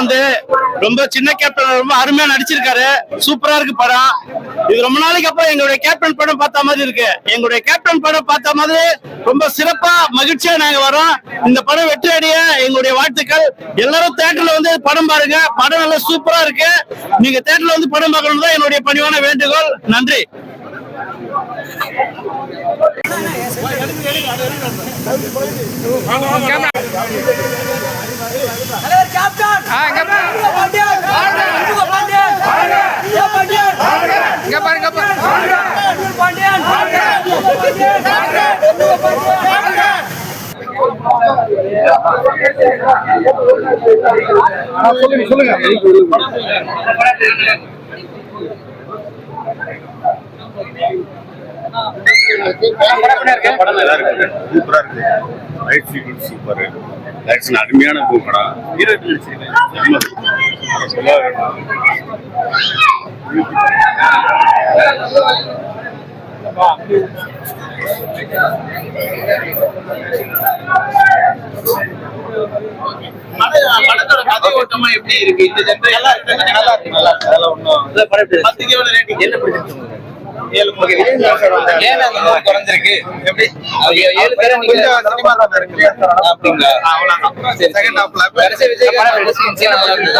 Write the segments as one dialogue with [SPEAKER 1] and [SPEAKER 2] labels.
[SPEAKER 1] வந்து ரொம்ப சின்ன கேப்டன் ரொம்ப அருமையா நடிச்சிருக்காரு. சூப்பரா இருக்கு படம். இது ரொம்ப நாளைக்கு அப்புறம் எங்களுடைய கேப்டன் படம் பார்த்த மாதிரி இருக்கு. எங்களுடைய கேப்டன் படம் பார்த்த மாதிரி ரொம்ப சிறப்பா மகிழ்ச்சியா நாங்க வரோம். இந்த படம் வெற்றி அடைய எங்களுடைய வாழ்த்துக்கள். எல்லாரும் தேட்டர்ல வந்து படம் பாருங்க. படம் நல்லா சூப்பரா இருக்கு. நீங்க தேட்டர்ல வந்து படம் பார்க்கணும் தான் என்னுடைய பணிவான வேண்டுகோள். நன்றி.
[SPEAKER 2] சொல்லுங்க சொல்லுங்க
[SPEAKER 3] படம் நல்லா இருக்கு சூப்பரா இருக்கு ரைட் சீக்வன்ஸ் சூப்பர் அருமையான பூ படம் நடிச்சிருக்கேன் சொல்ல
[SPEAKER 4] படத்தோட கதை ஓட்டமா எப்படி இருக்கு? இந்த ஜென்ரேஷன் நல்லா இருக்கு நல்லா இருக்கு நல்லா இருக்கு. அதெல்லாம் ஒண்ணும் என்ன பிடிச்சிருக்கு ஏழு ஏன் அந்த மூணு குறைஞ்சிருக்கு? எப்படி? ஏழு அப்படிங்களா? செகண்ட் ஹாஃப்ல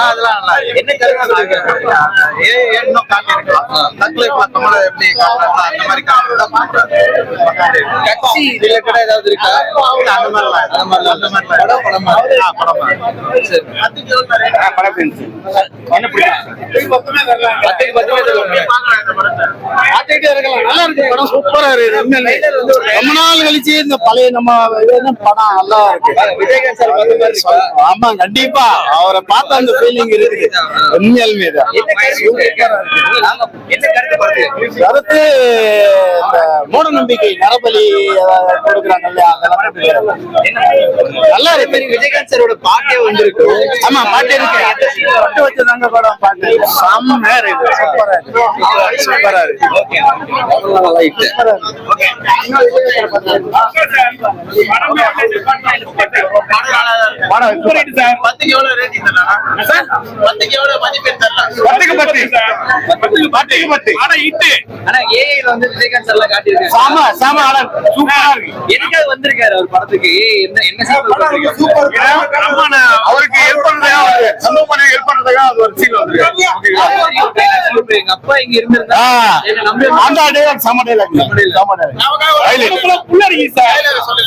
[SPEAKER 4] அதெல்லாம் நல்லா என்ன கருத்து ஏ இன்னும் காட்டி இருக்கலாம். தக்லை பார்த்தோம்னா எப்படி காட்டுறாங்களோ அந்த மாதிரி கட்சி ரிலேட்டடா ஏதாவது இருக்கா? அந்த மாதிரி அந்த மாதிரி அந்த மாதிரி படம் படமா படமா சரி. பத்துக்கு எவ்வளவு ரேட் படம் என்ன பிடிக்கும் பத்துக்கு பத்து பேர் பார்த்துக்கிட்டே இருக்கலாம் நல்லா இருக்கு. படம் சூப்பரா இருக்கு.
[SPEAKER 1] ரொம்ப நாள் கழிச்சு இந்த பழைய நம்ம படம்? நல்லா இருக்கு.
[SPEAKER 4] இருக்கா?
[SPEAKER 1] ஆமா கண்டிப்பா. அவரை பார்த்த அந்த ஃபீலிங் இருக்குது. உண்மையாலுமே
[SPEAKER 4] கருத்து?
[SPEAKER 1] மூட நம்பிக்கை நரபலி கொடுக்குறாங்க இல்லையா. நல்லா இருக்கு.
[SPEAKER 4] விஜயகாந்த் சாரோட பாட்டே வந்திருக்கு
[SPEAKER 1] ஆமா பாட்டு இருக்கு. பாட்டு வச்சதாங்க படம் பாட்டு. செம்மையா இருக்கு. சூப்பரா இருக்கு. சூப்பரா இருக்கு.
[SPEAKER 4] ஓகே
[SPEAKER 1] படம் சூப்பர்
[SPEAKER 4] பத்துக்கு எவ்வளவு ரேட்டிங் தரலாம்? பத்துக்கு எவ்வளவு மதிப்பெண்
[SPEAKER 1] பத்துக்கு பத்து. பத்துக்கு பத்துக்கு பத்து. ஆனா இட்டு.
[SPEAKER 4] ஆனா ஏஐல வந்து விஜயகாந்த் சார்லாம் காட்டியிருக்காரு.
[SPEAKER 1] சாம சாம ஆனா சூப்பரா இருக்கு.
[SPEAKER 4] எதுக்காக வந்திருக்காரு அவர் படத்துக்கு? ஏய், என்ன என்ன சீக்கிரம் பண்ணிருக்காரு
[SPEAKER 1] அவருக்கு ஹெல்ப் பண்றதா சமூக ஹெல்ப் பண்றதுக்காக அது ஒரு சீன் வந்து
[SPEAKER 4] எங்க அப்பா இங்க இருந்திருந்தா
[SPEAKER 1] அந்த dialogue செம dialogue. செம dialogue. Highlight.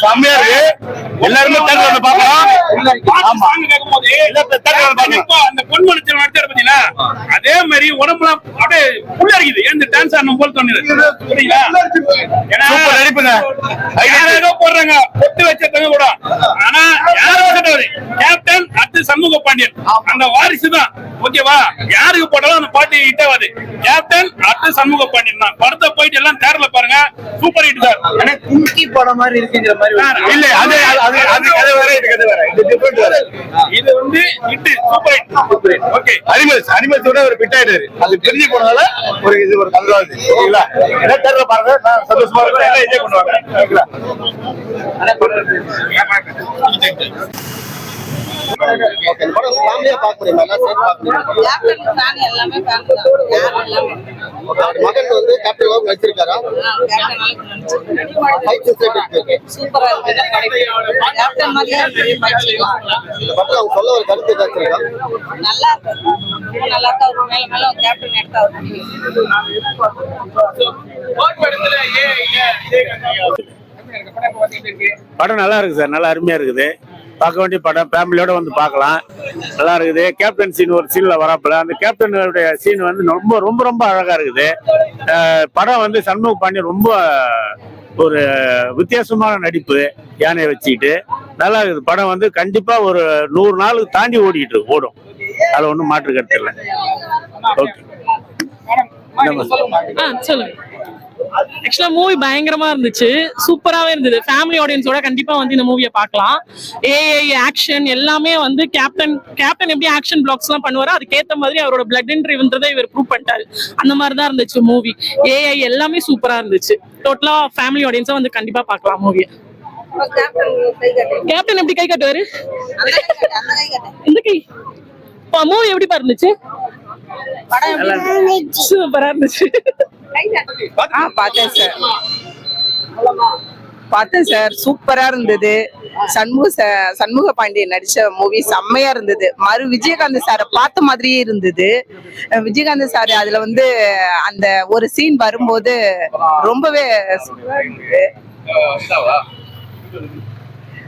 [SPEAKER 1] செம்மையா இருக்கு. எல்லாருமே தேட்டர் வந்து பார்க்கலாம். ஆமா. theatre வந்து பார்க்கலாம்.
[SPEAKER 5] அந்த பொன் மனுஷன் நடிச்சாரு அதே மாதிரி உடம்புலாம் அப்படியே புள்ள இருக்குது. ஏன் டான்ஸ் ஆடணும் போல தோணுது. புரியுங்களா ஏன்னா போடுறாங்க. பொட்டு வச்சவங்க கூட. ஆனா யாரோ சொல்றது கேப்டன் அடுத்து சண்முக பாண்டியன். அந்த வாரிசு தான் ஓகேவா? யாருக்கு போட்டாலும் அந்த பாட்டு ஹிட் ஆகாது. கேப்டன் அடுத்து சண்முக பாண்டியன் தான். படத்தை போயிட்டு எல்லாம் தேர்ல பாருங்க. Super hit sir.
[SPEAKER 4] ஆனா கும்கி படம் மாதிரி இருக்குங்கிற மாதிரி
[SPEAKER 1] இல்ல அது அது அது கதை வேற இது கதை வேற. இது டிஃபரெண்ட் வேற.
[SPEAKER 5] இது வந்து hit super hit okay
[SPEAKER 1] animals அனிமத்தோட ஒரு பிட் ஆயிட்டாரு அது பிரிஞ்சு போனதால ஒரு இது ஒரு கல்வாது ஓகேங்களா என்ன தெரியல பாருங்க நான் சந்தோஷமா இருக்கும் எல்லாம் என்ஜாய் பண்ணுவாங்க ஓகேங்களா
[SPEAKER 6] மகன் வந்து கேப்டன் பாபு நடிச்சிருக்காரா
[SPEAKER 7] சூப்பரா இருக்கு
[SPEAKER 6] அவங்க சொல்ல ஒரு கருத்து
[SPEAKER 7] நல்லா இருக்கு ரொம்ப நல்லா அவர் மேல மேல கேப்டன் எடுத்தா
[SPEAKER 1] படம் நல்லா இருக்கு சார் நல்லா அருமையா இருக்குது. பார்க்க வேண்டிய படம் ஃபேமிலியோட வந்து பார்க்கலாம். நல்லா இருக்குது. கேப்டன் சீன் ஒரு சீன்ல வராப்புல. அந்த கேப்டனுடைய சீன் வந்து ரொம்ப ரொம்ப ரொம்ப அழகா இருக்குது. படம் வந்து சண்முக பாண்டி ரொம்ப ஒரு வித்தியாசமான நடிப்பு யானையை வச்சுக்கிட்டு. நல்லா இருக்குது. படம் வந்து கண்டிப்பா ஒரு நூறு நாளுக்கு தாண்டி ஓடிக்கிட்டு இருக்கு, ஓடும். அதுல ஒன்றும் மாற்று கருத்து இல்லை. ஓகே
[SPEAKER 8] ஆ சொல்லுங்க. ஆக்சுவலா மூவி பயங்கரமா இருந்துச்சு. சூப்பராவே இருந்தது. ஃபேமிலி ஆடியன்ஸோட கண்டிப்பா வந்து இந்த மூவியை பார்க்கலாம். ஏஐ ஆக்ஷன் எல்லாமே வந்து கேப்டன் கேப்டன் எப்படி ஆக்ஷன் பிளாக்ஸ் எல்லாம் பண்ணுவாரோ அதுக்கேத்த மாதிரி அவரோட பிளட் அண்ட் ட்ரிவன்றதை இவர் ப்ரூவ் பண்ணிட்டாரு. அந்த மாதிரி தான் இருந்துச்சு மூவி ஏஐ எல்லாமே சூப்பரா இருந்துச்சு. டோட்டலா ஃபேமிலி ஆடியன்ஸா வந்து கண்டிப்பா பார்க்கலாம் மூவியை
[SPEAKER 7] கேப்டன் கை கட்டு.
[SPEAKER 8] கேப்டன் எப்படி கை காட்டுவாரு?
[SPEAKER 7] அந்த கை கட்டு அந்த கை கட்டு.
[SPEAKER 8] இந்த கை. மூவி எப்படி இருந்துச்சு? சூப்பரா இருந்துச்சு.
[SPEAKER 9] பார்த்தேன் சார் பார்த்தேன் சார் சூப்பரா இருந்தது. சண்முக சண்முக பாண்டியன் நடிச்ச மூவி செம்மையா இருந்தது. மறு விஜயகாந்த் சாரை பார்த்த மாதிரியே இருந்தது. விஜயகாந்த் சார் அதுல வந்து அந்த ஒரு சீன் வரும்போது ரொம்பவே சூப்பரா இருந்தது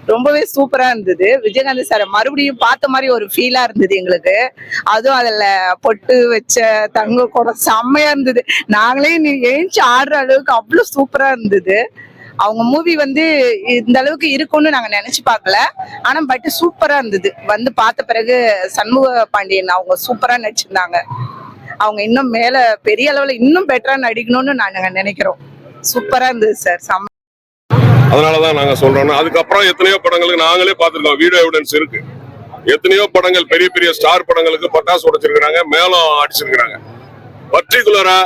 [SPEAKER 9] ரொம்பவே சூப்பரா இருந்தது. விஜயகாந்த் சார் மறுபடியும் பார்த்த மாதிரி ஒரு ஃபீலா இருந்தது எங்களுக்கு. அதுவும் அதுல பொட்டு வச்ச தங்க கூட செம்மையா இருந்தது. நாங்களே நீ ஆடுற அளவுக்கு அவ்வளவு சூப்பரா இருந்தது. அவங்க மூவி வந்து இந்த அளவுக்கு இருக்கும்னு நாங்க நினைச்சு பார்க்கல. ஆனா பட் சூப்பரா இருந்தது. வந்து பார்த்த பிறகு சண்முக பாண்டியன் அவங்க சூப்பரா நடிச்சிருந்தாங்க. அவங்க இன்னும் மேல பெரிய அளவுல இன்னும் பெட்டரா நடிக்கணும்னு நாங்க நினைக்கிறோம். சூப்பரா இருந்தது சார். அதனால
[SPEAKER 10] அதனாலதான் நாங்க சொல்றோம் அதுக்கப்புறம் எத்தனையோ படங்களுக்கு நாங்களே பார்த்துருக்கோம். வீடியோ எவிடன்ஸ் இருக்கு. எத்தனையோ படங்கள் பெரிய பெரிய ஸ்டார் படங்களுக்கு பட்டாசு உடைச்சிருக்கிறாங்க மேலும் அடிச்சிருக்கிறாங்க. பர்டிகுலரா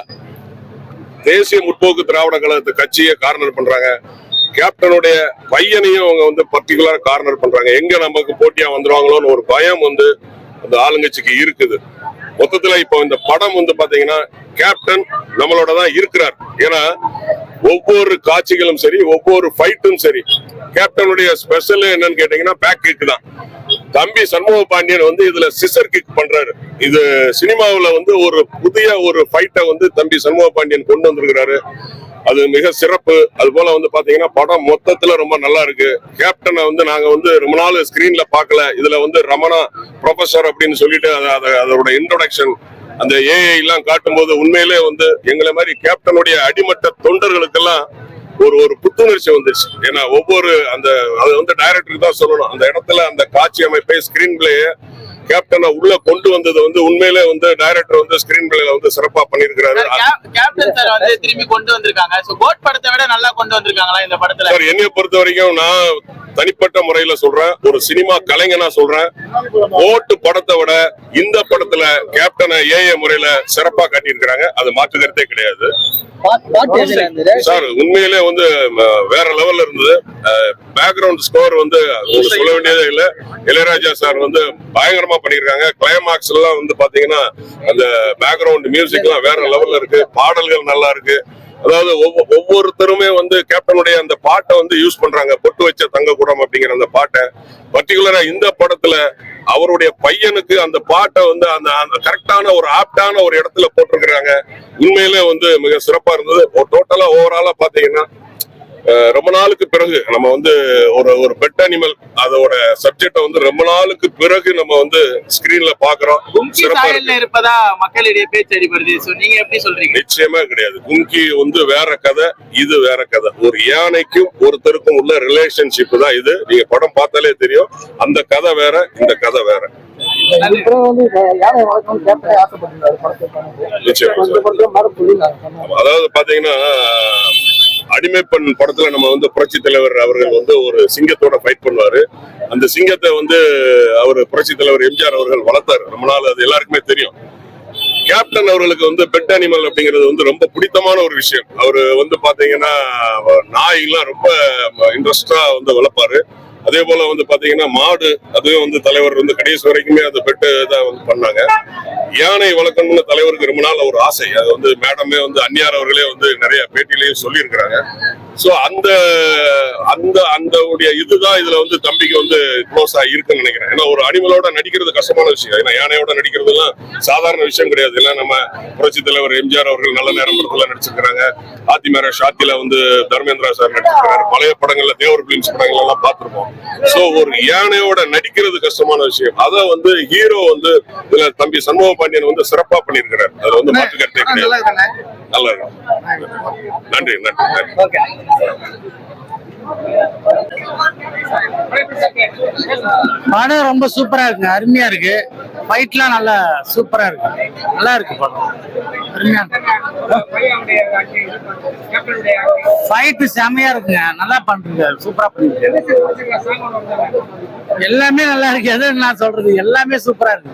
[SPEAKER 10] தேசிய முற்போக்கு திராவிட கழகத்து கட்சியை கார்னர் பண்றாங்க. கேப்டனுடைய பையனையும் அவங்க வந்து பர்டிகுலரா கார்னர் பண்றாங்க. எங்க நமக்கு போட்டியா வந்துருவாங்களோன்னு ஒரு பயம் வந்து அந்த ஆளுங்கட்சிக்கு இருக்குது. மொத்தத்துல இப்போ இந்த படம் வந்து பாத்தீங்கன்னா கேப்டன் நம்மளோட தான் இருக்கிறார். ஏன்னா ஒவ்வொரு காட்சிகளும் சரி ஒவ்வொரு ஃபைட்டும் சரி கேப்டனுடைய ஸ்பெஷல் என்னன்னு கேட்டீங்கன்னா பேக் கிக் தான். தம்பி சண்முக பாண்டியன் வந்து இதுல சிசர் கிக் பண்றாரு. இது சினிமாவில் வந்து ஒரு புதிய ஒரு ஃபைட்டை வந்து தம்பி சண்முக பாண்டியன் கொண்டு வந்திருக்கிறாரு. அது மிக சிறப்பு. அது போல வந்து பாத்தீங்கன்னா படம் மொத்தத்துல ரொம்ப நல்லா இருக்கு. கேப்டனை வந்து நாங்க வந்து ரொம்ப நாள் ஸ்கிரீன்ல பார்க்கல. இதுல வந்து ரமணா ப்ரொஃபசர் அப்படின்னு சொல்லிட்டு அதோட இன்ட்ரோடக்ஷன் அந்த ஏஐ எல்லாம் காட்டும்போது உண்மையிலே வந்து எங்களை மாதிரி கேப்டனுடைய அடிமட்ட தொண்டர்களுக்கெல்லாம் ஒரு ஒரு புத்துணர்ச்சி வந்துருச்சு ஏன்னா ஒவ்வொரு அந்த அது வந்து டைரக்டருக்கு தான் சொல்லணும். அந்த இடத்துல அந்த காட்சி அமைப்பை ஸ்கிரீன் பிளேய கேப்டனை உள்ள கொண்டு வந்தது வந்து உண்மையிலே வந்து டைரக்டர் வந்து ஸ்கிரீன் பிளேல வந்து சிறப்பா பண்ணியிருக்கிறாரு.
[SPEAKER 4] கேப்டன் சார் வந்து திரும்பி கொண்டு வந்திருக்காங்க. சோ கோட் படத்தை விட நல்லா கொண்டு வந்திருக்காங்களா இந்த படத்துல?
[SPEAKER 10] சார் என்னைய பொறுத்த வரைக்கும் நான் தனிப்பட்ட முறையில சொல்றேன். ஒரு சினிமா கலைஞனா சொல்றேன். ஓட்டு படத்தை விட இந்த படத்துல கேப்டனை ஏஏ முறையில சிறப்பா காட்டியிருக்கிறாங்க. அது மாற்று கருத்தே கிடையாது. சார் உண்மையிலே வந்து வேற லெவல்ல இருந்தது. பேக்ரவுண்ட் ஸ்கோர் வந்து சொல்ல வேண்டியதே இல்ல. இளையராஜா சார் வந்து பயங்கரமா பண்ணிருக்காங்க கிளைமாக்ஸ் எல்லாம் வந்து பாத்தீங்கன்னா அந்த பேக்ரவுண்ட் மியூசிக் எல்லாம் வேற லெவல்ல இருக்கு. பாடல்கள் நல்லா இருக்கு. அதாவது ஒவ்வொருத்தருமே வந்து கேப்டனுடைய அந்த பாட்டை வந்து யூஸ் பண்றாங்க. பொட்டு வச்ச தங்க குடம் அப்படிங்கிற அந்த பாட்டை. பர்டிகுலரா இந்த படத்துல அவருடைய பையனுக்கு அந்த பாட்டை வந்து அந்த அந்த கரெக்டான ஒரு ஆப்டான ஒரு இடத்துல போட்டிருக்கிறாங்க. உண்மையிலே வந்து மிக சிறப்பா இருந்தது. டோட்டலா ஓவராலா பாத்தீங்கன்னா ரொம்ப நாளுக்கு பிறகு நம்ம வந்து ஒரு ஒரு பெட் அனிமல் அதோட சப்ஜெக்ட வந்து ரொம்ப நாளுக்கு பிறகு நம்ம வந்து ஸ்கிரீன்ல பாக்குறோம்.
[SPEAKER 4] இருப்பதா மக்களிடையே பேச்சு அடிபடுது. சோ நீங்க எப்படி சொல்றீங்க?
[SPEAKER 10] நிச்சயமா கிடையாது. கும்கி வந்து வேற கதை இது வேற கதை. ஒரு யானைக்கும் ஒருத்தருக்கும் உள்ள ரிலேஷன்ஷிப் தான் இது. நீங்க படம் பார்த்தாலே தெரியும். அந்த கதை வேற இந்த கதை வேற. அதாவது பாத்தீங்கன்னா அடிமை பெண் படத்துல நம்ம வந்து புரட்சி தலைவர் அவர்கள் வந்து ஒரு சிங்கத்தோட ஃபைட் பண்ணுவாரு. அந்த சிங்கத்தை வந்து அவர் புரட்சி தலைவர் எம்ஜிஆர் அவர்கள் வளர்த்தாரு. ரொம்ப நாள் அது எல்லாருக்குமே தெரியும். கேப்டன் அவர்களுக்கு வந்து பெட் அனிமல் அப்படிங்கிறது வந்து ரொம்ப பிடித்தமான ஒரு விஷயம். அவரு வந்து பாத்தீங்கன்னா நாயெல்லாம் ரொம்ப இன்ட்ரெஸ்டா வந்து வளர்ப்பாரு. அதே போல வந்து பாத்தீங்கன்னா மாடு அதுவே வந்து தலைவர் வந்து கடைசி வரைக்குமே அதை பெட்டுதான் வந்து பண்ணாங்க. யானை வளர்க்கணும்னு தலைவருக்கு ரொம்ப நாள் ஒரு ஆசை. அது வந்து மேடமே வந்து அந்நியார் அவர்களே வந்து நிறைய பேட்டியிலையும் சொல்லியிருக்கிறாங்க. சோ அந்த அந்த அந்த உடைய இதுதான் இதுல வந்து தம்பிக்கு வந்து க்ளோஸ் ஆகி இருக்குன்னு நினைக்கிறேன். ஏன்னா ஒரு அனிமலோட நடிக்கிறது கஷ்டமான விஷயம். ஏன்னா யானையோட நடிக்கிறது எல்லாம் சாதாரண விஷயம் கிடையாது. எல்லாம் நம்ம புரட்சி தலைவர் எம்ஜிஆர் அவர்கள் நல்ல நேரம் படத்துல நடிச்சிருக்கிறாங்க. ஆத்திமேர ஷாத்தில வந்து தர்மேந்திரா சார் நடிச்சிருக்காரு பழைய படங்கள்ல தேவர் பிலிம்ஸ் படங்கள் எல்லாம் பார்த்திருப்போம். சோ ஒரு யானையோட நடிக்கிறது கஷ்டமான விஷயம். அத வந்து ஹீரோ வந்து இதுல தம்பி சண்முக பாண்டியன் வந்து சிறப்பா பண்ணியிருக்கிறார். அதுல வந்து மாற்று கருத்தே கிடையாது. நல்லா நன்றி நன்றி நன்றி.
[SPEAKER 2] படம் ரொம்ப சூப்பரா இருக்குங்க. அருமையா இருக்கு. ஃபைட்லாம் நல்லா சூப்பரா இருக்கு. நல்லா இருக்கு படம். அருமையா ஃபைட் செமையா இருக்குங்க. நல்லா பண்றீங்க. சூப்பரா பண்ணிருக்கீங்க. எல்லாமே நல்லா இருக்கு. எது நான் சொல்றது? எல்லாமே சூப்பரா இருக்கு.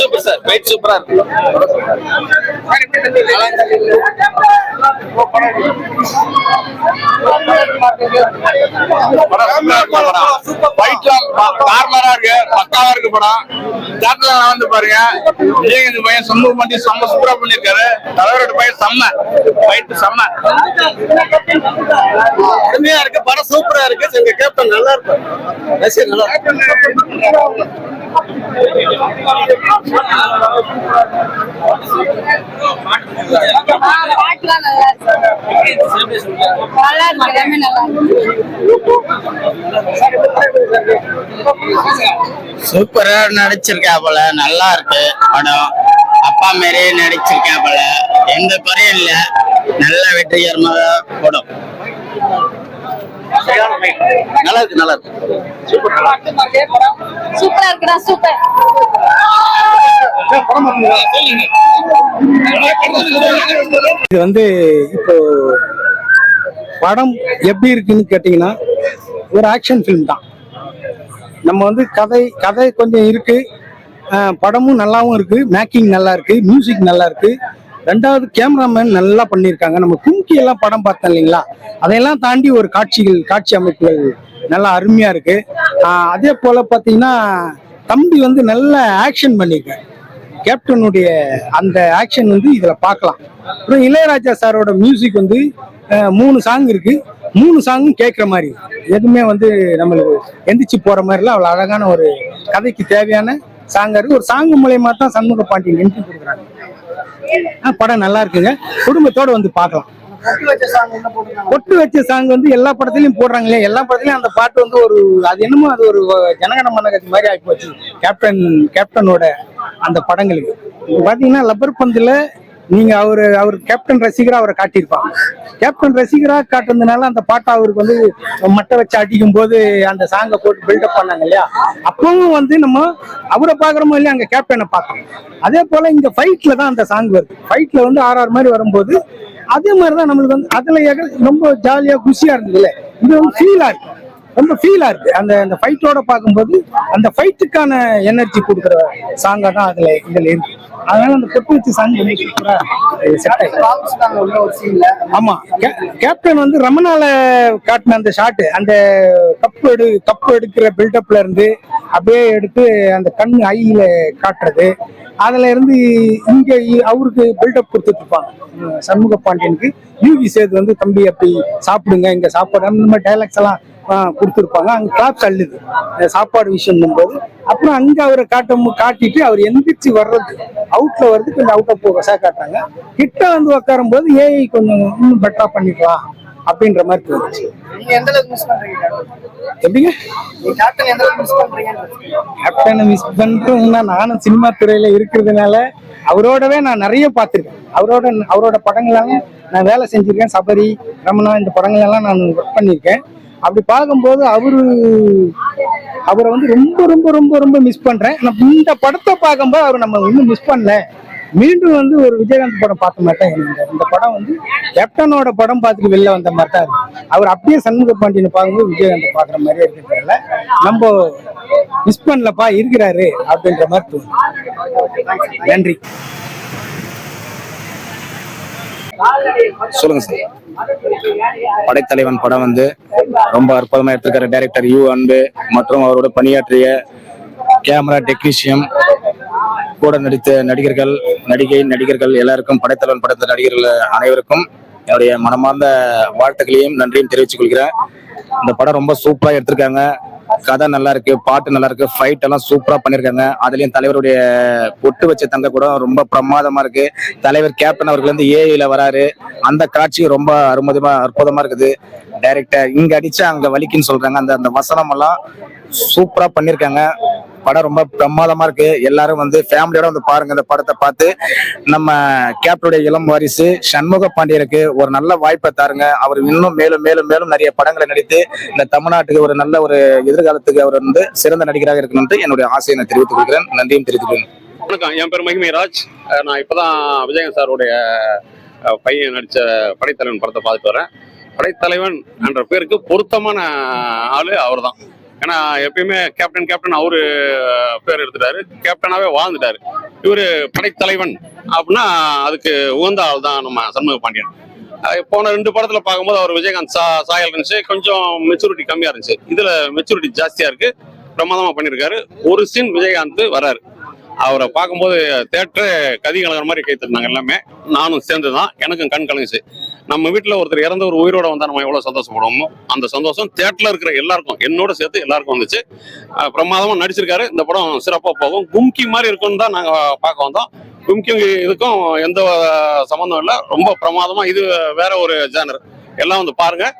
[SPEAKER 4] சூப்பர் சார் சூப்பரா இருக்கு.
[SPEAKER 11] கார்மரா இருக்கு பக்காவா இருக்கு படம் தேட்டர்ல வந்து பாருங்க விஜயகாந்த் பையன் சமூக பண்ணி செம்ம சூப்பரா பண்ணிருக்காரு தலைவரோட பையன் செம்ம ஃபைட் செம்ம
[SPEAKER 6] அருமையா இருக்கு படம் சூப்பரா இருக்கு எங்க கேப்டன் நல்லா இருக்கு நல்லா இருக்கு
[SPEAKER 9] நல்லா இருக்கு போல எல்லாமே நல்லா
[SPEAKER 4] சூப்பரா நல்லா இருக்கு படம். அப்பா மாரி நடிச்சிருக்கா போல. எந்த குறையும் இல்ல. நல்ல வெற்றிகரமாக படம். நல்லா இருக்கு நல்லா இருக்கு
[SPEAKER 9] சூப்பரா இருக்குடா சூப்பர்.
[SPEAKER 2] இது வந்து இப்போ படம் எப்படி இருக்குன்னு கேட்டிங்கன்னா ஒரு ஆக்ஷன் ஃபிலிம் தான். நம்ம வந்து கதை கதை கொஞ்சம் இருக்கு. அஹ் படமும் நல்லாவும் இருக்கு மேக்கிங் நல்லா இருக்கு மியூசிக் நல்லா இருக்கு. ரெண்டாவது கேமராமேன் நல்லா பண்ணியிருக்காங்க. நம்ம கும்கி எல்லாம் படம் பார்த்தோம் இல்லைங்களா? அதையெல்லாம் தாண்டி ஒரு காட்சிகள் காட்சி அமைப்புகள் நல்லா அருமையா இருக்கு. அதே போல பார்த்தீங்கன்னா தம்பி வந்து நல்ல ஆக்ஷன் பண்ணியிருக்காரு. கேப்டனுடைய அந்த ஆக்ஷன் வந்து இதில் பார்க்கலாம். அப்புறம் இளையராஜா சாரோட மியூசிக் வந்து மூணு சாங் இருக்கு. மூணு சாங்கும் கேட்குற மாதிரி எதுவுமே வந்து நம்மளுக்கு எந்திரிச்சு போற மாதிரிலாம் அவ்வளோ அழகான ஒரு கதைக்கு தேவையான சாங்காக இருக்குது ஒரு சாங் மூலயமா தான் சண்முக பாண்டியன் என்ட்ரி கொடுக்குறாங்க. படம் நல்லா இருக்குங்க. குடும்பத்தோட வந்து பார்க்கலாம். பொட்டு வச்ச சாங் வந்து எல்லா படத்துலயும் போடுறாங்களே எல்லா படத்துலயும் அந்த பாட்டு வந்து ஒரு அது என்னமோ அது ஒரு ஜனகன மன்னகத்தி மாதிரி ஆகி போச்சு. கேப்டன் கேப்டனோட அந்த படங்களுக்கு. பாத்தீங்கன்னா லப்பர் பந்துல நீங்க அவரு அவர் கேப்டன் ரசிகரா அவரை காட்டியிருப்பாங்க. கேப்டன் ரசிகரா காட்டுறதுனால அந்த பாட்டை அவருக்கு வந்து மட்டை வச்சு அடிக்கும் போது அந்த சாங்கை போட்டு பில்டப் பண்ணாங்க இல்லையா? அப்பவும் வந்து நம்ம அவரை பாக்குறோமோ இல்லையா அங்க கேப்டனை பார்க்கணும். அதே போல இங்க ஃபைட்ல தான் அந்த சாங் வருது. ஃபைட்ல வந்து ஆறாறு மாதிரி வரும்போது அதே மாதிரி தான் நம்மளுக்கு வந்து அதுல ரொம்ப ஜாலியா குஷியா இருந்ததுல இது வந்து ஃபீலா இருக்கு. ரொம்ப ஃபீலா இருக்கு. அந்த அந்த ஃபைட்டோட பார்க்கும்போது அந்த ஃபைட்டுக்கான எனர்ஜி கொடுக்குற சாங்கா தான் அதுல இதுல இருக்கு. அதனால அந்த பொட்டு வச்சு சாங் பண்ணி சூப்பரா ஆமா. கே- கேப்டன் வந்து ரமணால காட்டின அந்த ஷாட்டு அந்த கப் எடு கப் எடுக்கிற பில்டப்ல இருந்து அப்படியே எடுத்து அந்த கண் ஐயில காட்டுறது. அதுல இருந்து இங்க அவருக்கு பில்டப் கொடுத்துட்டு இருப்பாங்க. சண்முக பாண்டியனுக்கு யூவி சேது வந்து தம்பி அப்படி சாப்பிடுங்க இங்க சாப்பாடு அந்த மாதிரி டைலாக்ஸ் எல்லாம் கொடுத்திருப்பாங்க. அங்க கிளாப்ஸ் அள்ளுது இந்த சாப்பாடு விஷயம் போது அப்புறம் அங்க அவரை காட்டும் காட்டிட்டு அவர் எந்திரிச்சு வர்றது. அவுட்ல வருது கொஞ்சம் அவுட் ஆஃப் போகஸா காட்டுறாங்க. கிட்ட வந்து உட்காரும் போது ஏஐ கொஞ்சம் இன்னும் பெட்டரா பண்ணிக்கலாம் அப்படின்ற மாதிரி தோணுச்சு. எப்படிங்க?
[SPEAKER 6] கேப்டன் மிஸ் பண்றீங்க
[SPEAKER 2] கேப்டனை மிஸ் பண்றோம்னா நானும் சினிமா துறையில இருக்கிறதுனால அவரோடவே நான் நிறைய பார்த்திருக்கேன். அவரோட அவரோட படங்களெல்லாம் நான் வேலை செஞ்சிருக்கேன். சபரி ரமணா இந்த படங்கள் எல்லாம் நான் ஒர்க் பண்ணியிருக்கேன். அப்படி பார்க்கும்போது அவரு அவரை வந்து ரொம்ப ரொம்ப ரொம்ப ரொம்ப மிஸ் பண்றேன். இந்த படத்தை பார்க்கும்போது அவர் நம்ம இன்னும் மிஸ் பண்ணல. மீண்டும் வந்து ஒரு விஜயகாந்த் படம் பார்த்த மாதிரி தான் எனக்கு இந்த- இந்த படம் வந்து கேப்டனோட படம் பார்த்துட்டு வெளில வந்த மாதிரி தான் இருக்கு. அவர் அப்படியே சண்முக பாண்டியனை பார்க்கும்போது விஜயகாந்த் பார்க்குற மாதிரியே இருக்கிறதுனால நம்ம மிஸ் பண்ணலப்பா இருக்கிறாரு அப்படின்ற மாதிரி தோணுது. நன்றி.
[SPEAKER 12] சொல்லுங்க சார். படைத்தலைவன் படம் வந்து ரொம்ப அற்புதமா எடுத்திருக்காரு. டைரக்டர் யூ அன்பு மற்றும் அவரோட பணியாற்றிய கேமரா டெக்னீஷியன் கூட நடித்த நடிகர்கள் நடிகை நடிகர்கள் எல்லாருக்கும் படைத்தலைவன் படத்த நடிகர்கள் அனைவருக்கும் என்னுடைய மனமார்ந்த வாழ்த்துக்களையும் நன்றியும் தெரிவித்துக் கொள்கிறேன். இந்த படம் ரொம்ப சூப்பராக எடுத்திருக்காங்க. கதை நல்லா இருக்கு பாட்டு நல்லா இருக்கு ஃபைட் எல்லாம் சூப்பரா பண்ணிருக்காங்க. அதுலயும் தலைவருடைய பொட்டு வச்ச தங்க கூட ரொம்ப பிரமாதமா இருக்கு. தலைவர் கேப்டன் அவர்கள் வந்து ஏஐல வராரு. அந்த காட்சி ரொம்ப அருமதமா அற்புதமா இருக்குது. டைரக்டர் இங்க அடிச்சா அங்க வலிக்குன்னு சொல்றாங்க. அந்த அந்த வசனம் எல்லாம் சூப்பரா பண்ணிருக்காங்க. படம் ரொம்ப பிரமாதமா இருக்கு. எல்லாரும் வந்து ஃபேமிலியோட வந்து பாருங்க இந்த படத்தை பார்த்து. நம்ம கேப்டனுடைய இளம் வாரிசு சண்முக பாண்டியனுக்கு ஒரு நல்ல வாய்ப்பை தாருங்க. அவர் இன்னும் மேலும் மேலும் மேலும் நிறைய படங்களை நடித்து இந்த தமிழ்நாட்டுக்கு ஒரு நல்ல ஒரு எதிர்காலத்துக்கு அவர் வந்து சிறந்த நடிகராக இருக்கணும் என்னுடைய ஆசையை நான் தெரிவித்துக் கொள்கிறேன். நன்றியும் தெரிவித்துக்கிறேன்.
[SPEAKER 13] வணக்கம். என் பேர் மகிமை ராஜ். நான் இப்பதான் விஜயன் சாருடைய பையன் நடிச்ச படைத்தலைவன் படத்தை பார்த்துட்டு வரேன். படைத்தலைவன் என்ற பேருக்கு பொருத்தமான ஆளு அவர்தான். ஏன்னா எப்பயுமே கேப்டன் கேப்டன் அவரு பேர் எடுத்துட்டாரு. கேப்டனாவே வாழ்ந்துட்டாரு. இவரு படைத்தலைவன் அப்படின்னா அதுக்கு உகந்த ஆள் தான் நம்ம சண்முக பாண்டியன். போன ரெண்டு படத்துல பார்க்கும்போது அவர் விஜயகாந்த் சா சாயல் இருந்துச்சு. கொஞ்சம் மெச்சூரிட்டி கம்மியா இருந்துச்சு. இதுல மெச்சூரிட்டி ஜாஸ்தியா இருக்கு. பிரமாதமா பண்ணியிருக்காரு ஒரு சீன் விஜயகாந்த் வராரு அவரை பார்க்கும்போது தேட்டரே கதி கலங்குற மாதிரி கைத்திருந்தாங்க எல்லாமே. நானும் சேர்ந்து தான் எனக்கும் கண் கலங்குச்சு. நம்ம வீட்டில் ஒருத்தர் இறந்த ஒரு உயிரோட வந்தா நம்ம எவ்வளோ சந்தோஷப்படுவோமோ அந்த சந்தோஷம் தேட்டரில் இருக்கிற எல்லாருக்கும் என்னோட சேர்த்து எல்லாருக்கும் வந்துச்சு. பிரமாதமாக நடிச்சிருக்காரு. இந்த படம் சிறப்பாக போகும். கும்கி மாதிரி இருக்கும்னு தான் நாங்கள் பார்க்க வந்தோம். கும்கி இதுக்கும் எந்த சம்மந்தம் இல்லை. ரொம்ப பிரமாதமாக இது வேற ஒரு ஜேனர் எல்லாம் வந்து பாருங்கள்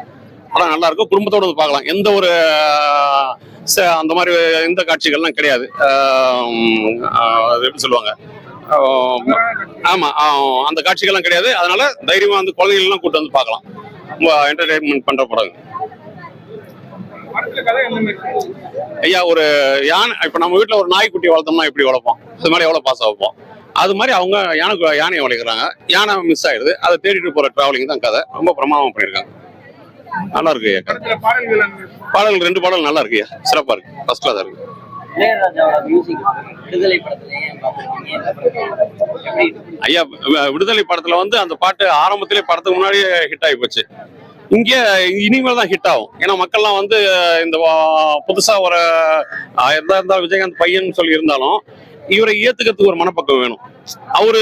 [SPEAKER 13] படம் நல்லா இருக்கும். குடும்பத்தோட வந்து பார்க்கலாம். எந்த ஒரு அந்த மாதிரி எந்த காட்சிகள்லாம் கிடையாது. எப்படி சொல்லுவாங்க? ஆமா அந்த காட்சிகள்லாம் கிடையாது. அதனால தைரியமா வந்து குழந்தைகள் எல்லாம் கூட்டு வந்து பார்க்கலாம். ரொம்ப என்டர்டைன்மெண்ட் பண்ற படம். ஐயா ஒரு யானை இப்ப நம்ம வீட்ல ஒரு நாய்க்குட்டி வளர்த்தோம்னா எப்படி வளர்ப்போம்? அது மாதிரி எவ்வளவு பாசம் வைப்போம்? அது மாதிரி அவங்க யானை யானையை வளர்க்குறாங்க. யானை மிஸ் ஆயிடுது. அதை தேடிட்டு போற டிராவலிங் தான் கதை. ரொம்ப பிரமாதமா பண்ணியிருக்காங்க. நல்லா இருக்கு ஐயா?
[SPEAKER 5] பாடல்கள்
[SPEAKER 13] ரெண்டு பாடல் நல்லா இருக்கு ஐயா. சிறப்பா இருக்கு. ஃபர்ஸ்ட் கிளாஸ் இருக்கு. ஐயா விடுதலை படத்துல வந்து அந்த பாட்டு ஆரம்பத்திலே படத்துக்கு முன்னாடியே ஹிட் ஆகி போச்சு. இங்கே இனிமேல் தான் ஹிட் ஆகும். ஏன்னா மக்கள்லாம் வந்து இந்த புதுசா ஒரு எதா இருந்தாலும் விஜயகாந்த் பையன் சொல்லி இருந்தாலும் இவரை ஏத்துக்கிறதுக்கு ஒரு மனப்பக்கம் வேணும். அவரு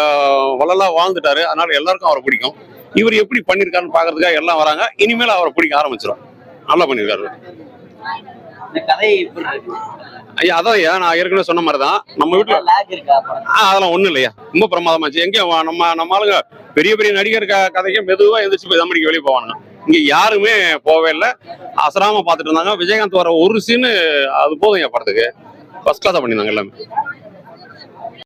[SPEAKER 13] ஆஹ், வள்ளலா வாழ்ந்துட்டாரு. அதனால எல்லாருக்கும் அவரை பிடிக்கும். இவர் எப்படி பண்ணிருக்காருன்னு பாக்குறதுக்காக எல்லாம் வராங்க. இனிமேல் அவரை பிடிக்க ஆரம்பிச்சிடும் நல்லா
[SPEAKER 4] இருக்கு?
[SPEAKER 13] ஐயா அதான் ஐயா நான் ஏற்கனவே சொன்ன மாதிரி தான் நம்ம வீட்டுல ஆ, அதெல்லாம் ஒண்ணும் இல்லையா? ரொம்ப பிரமாதமாச்சு எங்க நம்ம நம்ம ஆளுங்க பெரிய பெரிய நடிகர் க- கதைக்கு மெதுவா எந்திரிச்சு போய் தம்படிக்கு வெளியே போவானுங்க. இங்க யாருமே போவே இல்லை. அசராம பாத்துட்டு இருந்தாங்க. விஜயகாந்த் வர ஒரு சீனு அது போதும் என் படத்துக்கு. ஃபர்ஸ்ட் கிளாஸா பண்ணிருந்தாங்க எல்லாமே.